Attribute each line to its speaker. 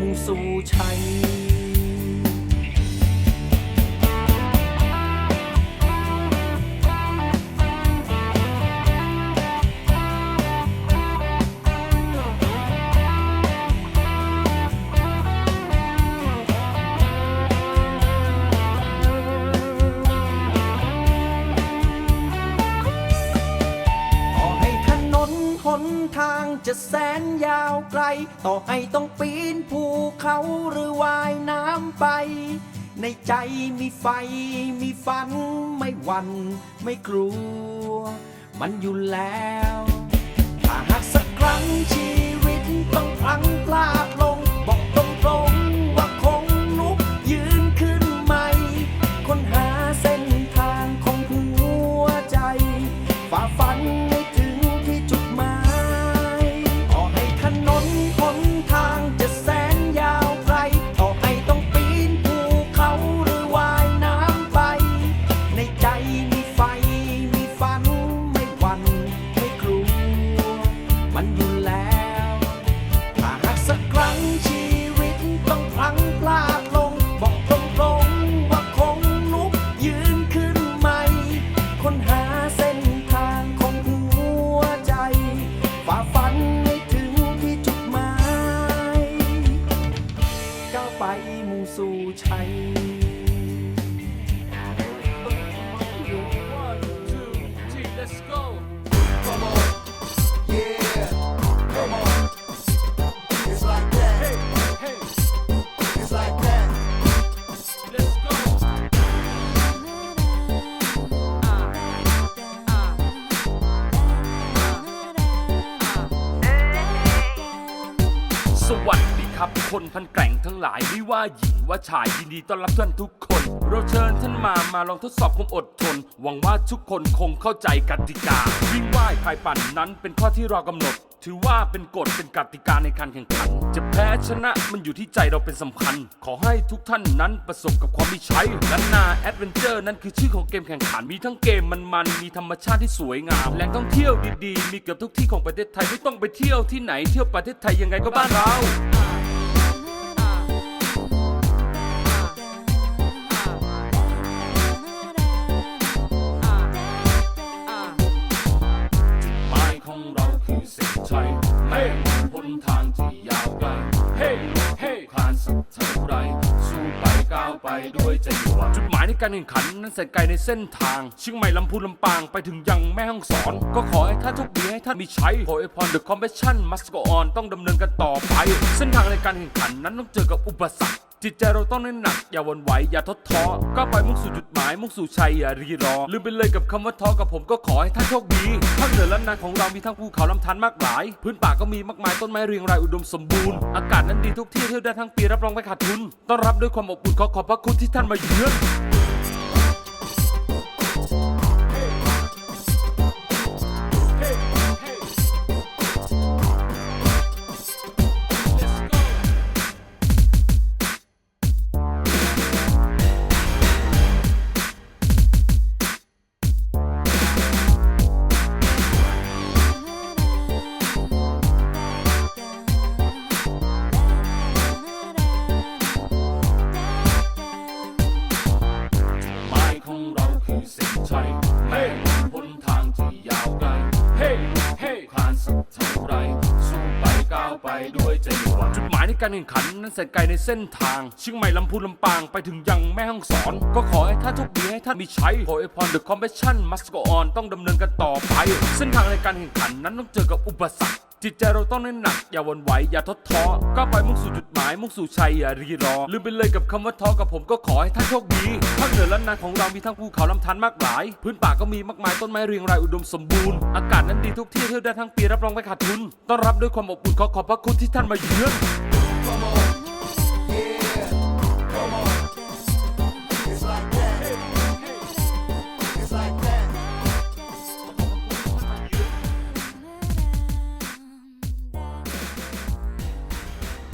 Speaker 1: มุ่งสู่ชัย ทางจะแสนยาวไกล ต่อให้ต้องปีนภูเขาหรือว่ายน้ำไป ในใจมีไฟมีฝันไม่หวันไม่กลัว มันอยู่แล้วถ้าหากสักครั้งชีวิตต้องพลังพลาดลงบอกตรงๆ
Speaker 2: go. สวัสดี ครับคนท่านแกร่งทั้งหลายไม่ว่าหญิงว่าชายยินดีต้อนรับท่านทุกคน เราเชิญท่านมามาลองทดสอบความอดทน หวังว่าทุกคนคงเข้าใจกติกา วิ่งว่ายพายปั่นนั้นเป็นข้อที่เรากำหนด ถือว่าเป็นกฎเป็นกติกาในการแข่งขัน จะแพ้ชนะมันอยู่ที่ใจเราเป็นสำคัญ ขอให้ทุกท่านนั้นประสบกับความม่ใช่และนาแอดเวนเจอร์นั้นคือชื่อของเกมแข่งขันมีทั้งเกมมันๆมีธรรมชาติที่สวยงามแหล่งท่องเที่ยวดีๆ มีเกือบทุกที่ของประเทศไทยไม่ต้องไปเที่ยวที่ไหนเที่ยวประเทศไทยยังไงก็บ้านเรา ก้าวไปด้วยใจหวังจุดหมายในการแข่งขันนั้นแสนไกลในเส้นทางเชียงใหม่ลำพูนลำปางไปถึงยังแม่ฮ่องสอน ก็ขอให้ท่านทุกดีให้ท่านมีใช้ ขอให้พร The Competition must go on ต้องดำเนินกันต่อไป เส้นทางในการแข่งขันนั้นต้องเจอกับอุปสรรค จิตใจเราต้องแน่นหนัก อย่าวั่นไหว อย่าท้อท้อก็ไปมุ่งสู่จุดหมายมุ่งสู่ชัยอย่ารีรอ ลืมไปเลยกับคำว่าท้อกับผมก็ขอให้ท่านโชคดีภาคเหนือลำนานของเรามีทั้งภูเขาลำธารมากมาย พื้นป่าก็มีมากมายต้นไม้เรียงรายอุดมสมบูรณ์ อากาศนั้นดีทุกที่เที่ยวได้ทั้งปีรับรองไม่ขาดทุน ต้อนรับด้วยความอบอุ่นขอขอบพระคุณที่ท่านมาเยือน ไปก้าวไปด้วยใจหวังจุดหมายในการแข่งขันนั้นแสนไกลในเส้นทางเชียงใหม่ลำพูนลำปางไปถึงยังแม่ฮ่องสอน ก็ขอให้ท่านโชคดีให้ท่านมีชัยขออวยพร The Competition must go on ต้องดำเนินกันต่อไป เส้นทางในการแข่งขันนั้นต้องเจอกับอุปสรรค จิตใจเราต้องแน่นหนัก อย่าวั่นไหว อย่าท้อท้อก้าวไปมุ่งสู่จุดหมายมุ่งสู่ชัยอย่ารีรอ ลืมไปเลยกับคำว่าท้อกับผมก็ขอให้ท่านโชคดีภาคเหนือและนานของเรามีทั้งภูเขาลำธารมากมาย พื้นป่าก็มีมากมายต้นไม้เรียงรายอุดมสมบูรณ์ อากาศนั้นดีทุกที่เที่ยวได้ทั้งปีรับรองไม่ขาดทุน ต้อนรับด้วยความอบอุ่นขอขอบพระคุณที่ท่านมาเยือน